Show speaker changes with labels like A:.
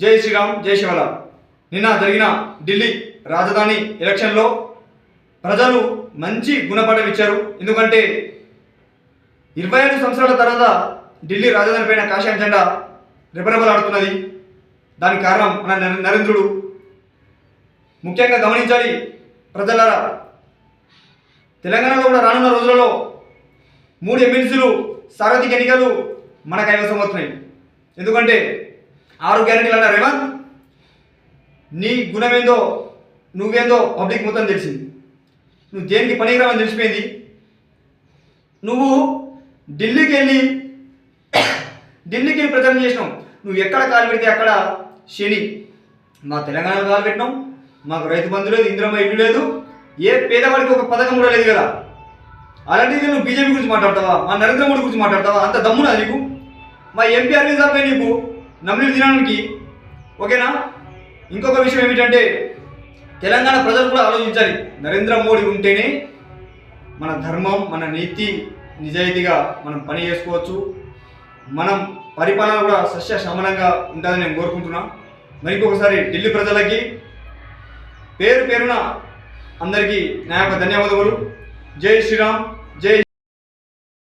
A: జై శ్రీరామ్ జై శివల నిన్న జరిగిన ఢిల్లీ రాజధాని ఎలక్షన్లో ప్రజలు మంచి గుణపాఠం ఇచ్చారు. ఎందుకంటే ఇరవై ఐదు సంవత్సరాల తర్వాత ఢిల్లీ రాజధాని పైన కాషాయం జెండా రెపరెపలాడుతున్నది. దానికి కారణం మన నరేంద్రుడు. ముఖ్యంగా గమనించాలి ప్రజలారా. తెలంగాణలో కూడా రానున్న రోజులలో మూడు ఎమ్మెల్సీలు సార్వత్రిక ఎన్నికలు మన కైవసం అవుతున్నాయి ఎందుకంటే ఆరు గ్యారెంటీలు అన్నారు రేవంత్ నీ గుణమేందో నువ్వేందో పబ్లిక్ మొత్తం తెలిసింది. నువ్వు దేనికి పనికిరావని తెలిసిపోయింది? నువ్వు ఢిల్లీకి వెళ్ళి ఢిల్లీకి వెళ్ళి ప్రచారం చేసినావు. నువ్వు ఎక్కడ కాలు పెడితే అక్కడ శని? మా తెలంగాణలో కాలు పెట్టినాం. మాకు రైతు బంధు లేదు ఇందిరమ్మ ఇల్లు లేదు. ఏ పేదవాడికి ఒక పథకం కూడా లేదు కదా. అలాంటిది నువ్వు బీజేపీ గురించి మాట్లాడతావా? మా నరేంద్ర మోడీ గురించి మాట్లాడతావా? అంత దమ్మునా నీకు? మా ఎంపీ అరవింద్ సార్పై నీకు? నమ్మి తినడానికి ఓకేనా? ఇంకొక విషయం ఏమిటంటే తెలంగాణ ప్రజలు కూడా ఆలోచించాలి. నరేంద్ర మోడీ ఉంటేనే మన ధర్మం మన నీతి నిజాయితీగా మనం పని చేసుకోవచ్చు. మనం పరిపాలన కూడా సస్య శమనంగా ఉంటుందని నేను కోరుకుంటున్నా. మరి ఇంకొకసారి ఢిల్లీ ప్రజలకి పేరు పేరున అందరికీ నా యొక్క ధన్యవాదములు. జై శ్రీరామ్ జై